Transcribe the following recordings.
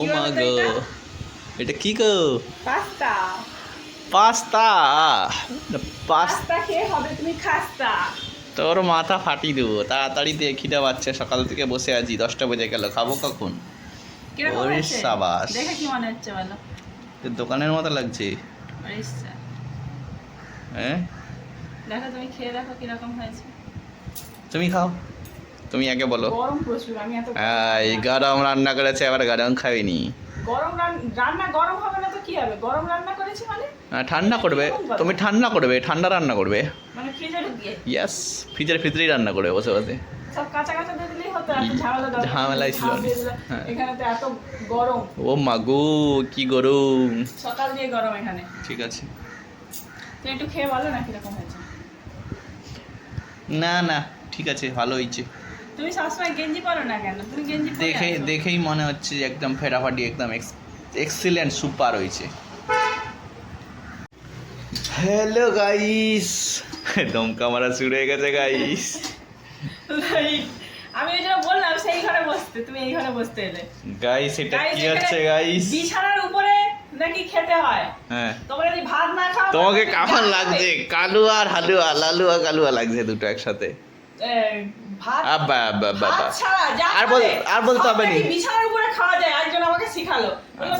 ও মা গো এটা কি গো? পাস্তা পাস্তা পাস্তা খেয়ে হবে তুমি খাস্তা। তোর মাথা ফাটিয়ে দেবো। তাড়াতাড়ি দিয়ে খিদে পাচ্ছে। সকাল থেকে বসে আছি দশটা বেজে গেল। খাব কখন? সাবাস। দেখে কি মনে হচ্ছে বলো? তোর দোকানের মতো লাগছে। হ্যাঁ? দেখো তুমি খেয়ে দেখো কীরকম হয়েছে। তুমি খাও। তুমি আগে বলো। গরম প্রচুর আমি এত এই গরম রান্না করেছে আবার গরম খাইনি। গরম রান- রান্না গরম হবে না তো কি হবে? গরম রান্না করেছি মানে? ঠান্ডা করবে। তুমি ঠান্ডা করবে ঠান্ডা রান্না করবে। মানে ফ্রিজে ঢুকিয়ে। ইয়াস ফ্রিজের ভিতরেই রান্না করবে বসে বসে। সব কাঁচা কাঁচা দিয়ে দিলেই হতো এত ঝামেলা দরকার নেই। ঝামেলাই ছিল। দিয়ে। হ্যাঁ। এখানে তো এত গরম। ও মাগু কি গরম। সকাল দিয়ে গরম এখানে। ঠিক আছে। তুমি একটু খেয়ে বলো না কীরকম হয়েছে। না না ঠিক আছে ভালো হয়েছে। তুমি সবসময় গেঞ্জি পরো না কেন? তুমি গেঞ্জি দেখে দেখেই মনে হচ্ছে যে একদম ফেটাফাটি একদম এক্সিলেন্ট সুপার হয়েছে। হ্যালো গাইস দমকা মারা শুরু হয়ে গেছে গাইস আমি ওই জন্য বললাম সেই ঘরে বসতে তুমি এই ঘরে বসতে এলে। গাইস এটা কি হচ্ছে গাইস বিছানার উপরে নাকি খেতে হয়? হ্যাঁ। তোমরা যদি ভাত না খাও তোমাকে কেমন লাগছে? কালুয়া আর হালুয়া লালুয়া কালুয়া লাগছে দুটো একসাথে। এ, ভাত আব্বা আব্বা আব্বা ভাত আব্বা। ছাড়া যা আর বল- আর বলতে হবে নাকি বিছানার উপরে খাওয়া যায় একজন আমাকে শিখালো।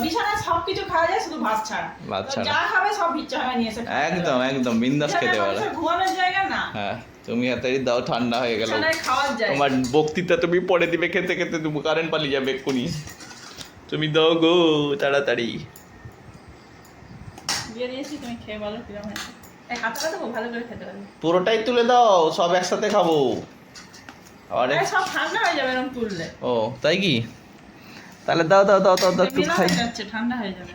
বিছানায় সব কিছু খাওয়া যায় শুধু ভাত ছাড়া। ভাত ছাড়া। যা খাবে সব ইচ্ছা হয় নিয়ে এসে একদম একদম বিন্দাস খেতে পারো। ঘুমানোর জায়গা না। হ্যাঁ তুমি হাতারি দাও ঠান্ডা হয়ে গেল। তোমার বক্তৃতা তুমি পরে দিবে খেতে খেতে তুমি কারেন্ট পালিয়ে যাবে এক্ষুনি। তুমি দাও গো তাড়াতাড়ি। পুরোটাই তুলে দাও সব একসাথে খাব। সব ঠান্ডা হয়ে যাবে এরকম তুললে। ও তাই কি? তাহলে দাও দাও দাও দাও দাও একটু খাই। ঠান্ডা হয়ে যাবে।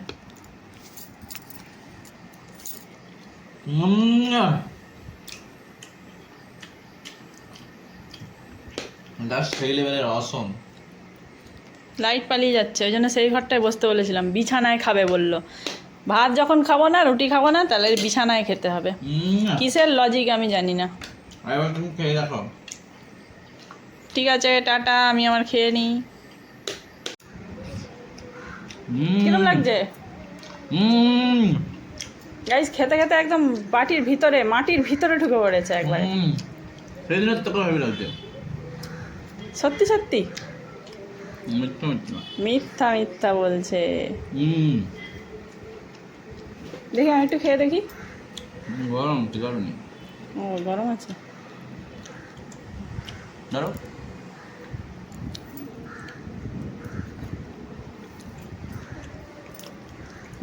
জাস্ট সেই লেভেলের অসম লাইট পালিয়ে যাচ্ছে ওই জন্য সেই ঘরটায় বসতে বলেছিলাম বিছানায় খাবে বলল। ভাত যখন খাব না রুটি খাব না তাহলে বিছানায় খেতে হবে। কিসের লজিক আমি জানি না। তুমি খেয়ে দেখো। ঠিক আছে টাটা আমি আমার খেয়ে নিই। কীরকম লাগছে? গাইস খেতে খেতে একদম বাটির ভিতরে মাটির ভিতরে ঢুকে পড়েছে একবারে। সত্যি সত্যি? মিথ্যা মিথ্যা। বলছে। হুম। দেখি আমি একটু খেয়ে দেখি। গরম গরম আছে। ধরো।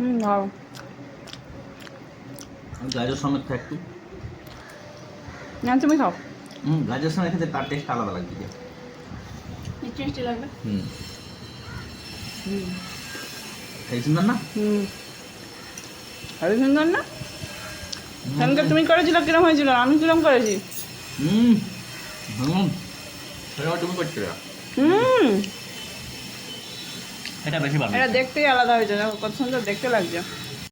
হুম ভালো গাজর সমেত খা একটু না তুমি খাও। হুম গাজর সমেত খেতে তার টেস্ট আলাদা মিষ্টি লাগবে? হুম। হুম। সুন্দর না? হুম। আরে সুন্দর না? সেদিনকে তুমি করেছিল কিরম হয়েছিল? আমি কিরম করেছি? হুম। হুম। সেটা তুমি করছ হুম। এটা বেশি ভালো এটা দেখতেই আলাদা হয়ে দেখো কত সুন্দর দেখতে লাগছে।